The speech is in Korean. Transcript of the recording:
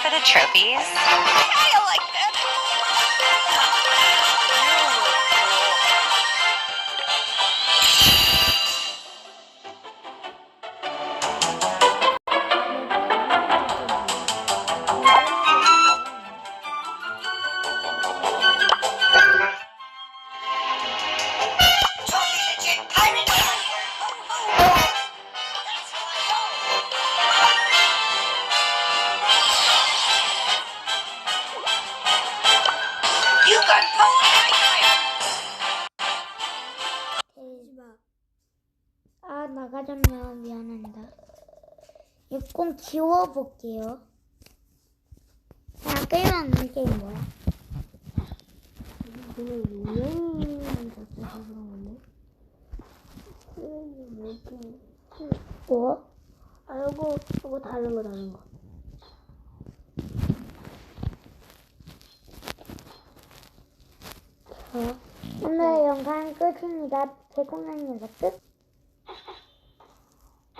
for the trophies. I like that. 아, 나가졌네요. 미안합니다. 입공 지워볼게요. 그냥 게임 없는 게임 뭐야? 뭐? 아, 요거, 요거 다른 거, 다른 거. 오늘 영상 끝입니다. 백공장님 끝.